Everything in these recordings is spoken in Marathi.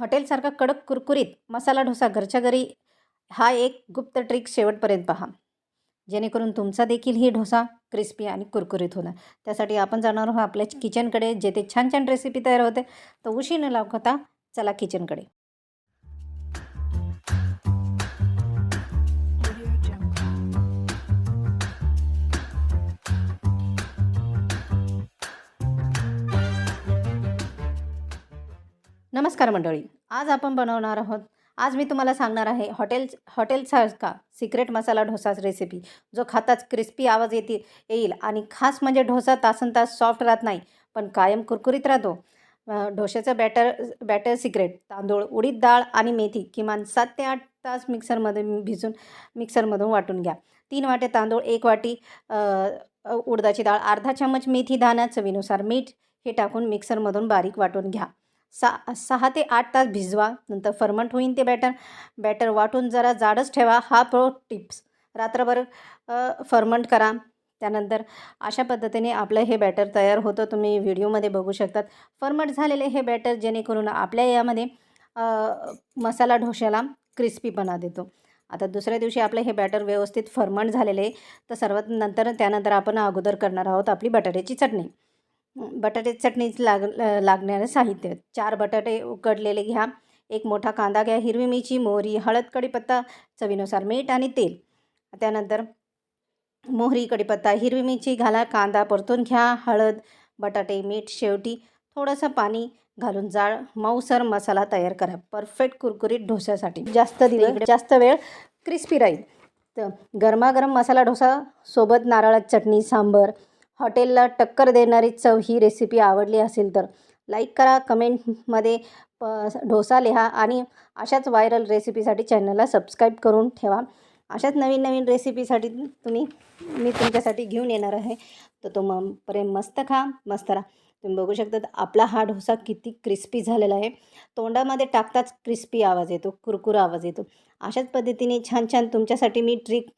हॉटेलसारखा कडक कुरकुरीत मसाला डोसा घरच्या घरी हा एक गुप्त ट्रिक शेवटपर्यंत पहा. जेणेकरून तुमचा देखील ही डोसा क्रिस्पी आणि कुरकुरीत होणार. त्यासाठी आपण जाणार आहोत आपल्या किचनकडे जेथे छान छान रेसिपी तयार होते. तर उशी न लावता चला किचनकडे नमस्कार मंडळी. आज आपण बनवणार आहोत. आज मी तुम्हाला सांगणार आहे हॉटेल हॉटेलसारखा सिक्रेट मसाला डोसा रेसिपी जो खाताच क्रिस्पी आवाज येतील येईल आणि खास म्हणजे डोसा तासन तास सॉफ्ट राहत नाही पण कायम कुरकुरीत राहतो. अं, डोश्याचं बॅटर बॅटर सिक्रेट तांदूळ उडीद डाळ आणि मेथी किमान सात ते आठ तास मिक्सरमध्ये भिजून मिक्सरमधून वाटून घ्या. तीन वाटे तांदूळ एक वाटी उडदाची डाळ अर्धा चम्मच मेथी दाणा चवीनुसार मीठ हे टाकून मिक्सरमधून बारीक वाटून घ्या. सा सहा ते आठ तास भिजवा नंतर फर्मंट होईन ते बॅटर बॅटर वाटून जरा जाडच ठेवा हा प्रो टिप्स रात्रभर फर्मंट करा. त्यानंतर अशा पद्धतीने आपलं हे बॅटर तयार होतं. तुम्ही व्हिडिओमध्ये बघू शकतात. फर्मंट झालेले हे बॅटर जेणेकरून आपल्या यामध्ये मसाला डोश्याला क्रिस्पीपणा देतो. आता दुसऱ्या दिवशी आपलं हे बॅटर व्यवस्थित फर्मंट झालेले तर सर्वात नंतर त्यानंतर आपण अगोदर करणार आहोत आपली बटाट्याची चटणी. बटाट्याची चटणीच लाग लागणारं साहित्य. चार बटाटे उकडलेले घ्या. एक मोठा कांदा घ्या. हिरवी मिरची मोहरी हळद कढीपत्ता चवीनुसार मीठ आणि तेल. त्यानंतर मोहरी कढीपत्ता हिरवी मिरची घाला. कांदा परतून घ्या. हळद बटाटे मीठ शेवटी थोडंसं पाणी घालून जाळ मऊसर मसाला तयार करा. परफेक्ट कुरकुरीत डोस्यासाठी. जास्त दिवस जास्त वेळ क्रिस्पी राहील. तर गरमागरम मसाला डोसा सोबत नारळाची चटणी सांबर हॉटेलला टक्कर देणारी चव ही रेसिपी आवडली असेल तर लाईक करा कमेंटमध्ये प डोसा लिहा आणि अशाच व्हायरल रेसिपीसाठी चॅनलला सबस्क्राईब करून ठेवा. अशाच नवीन नवीन रेसिपीसाठी तुम्ही मी तुमच्यासाठी घेऊन येणार आहे. तर तो मग पर्यंत मस्त खा मस्त राहा. तुम्ही बघू शकता आपला हा डोसा किती क्रिस्पी झालेला आहे. तोंडामध्ये टाकताच क्रिस्पी आवाज येतो कुरकुर आवाज येतो. अशाच पद्धतीने छान छान तुमच्यासाठी मी ट्रिक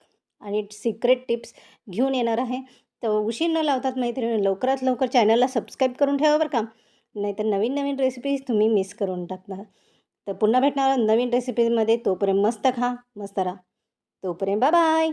आणि सिक्रेट टिप्स घेऊन येणार आहे. तर उशीर न लावतात मैत्रिणी लवकरात लवकर चॅनलला सबस्क्राईब करून ठेवा बरं का. नाहीतर नवीन नवीन रेसिपीज तुम्ही मिस करून टाकणार. तर पुन्हा भेटणार नवीन रेसिपीजमध्ये तोपर्यंत मस्त खा मस्त राहा. तोपर्यंत बाय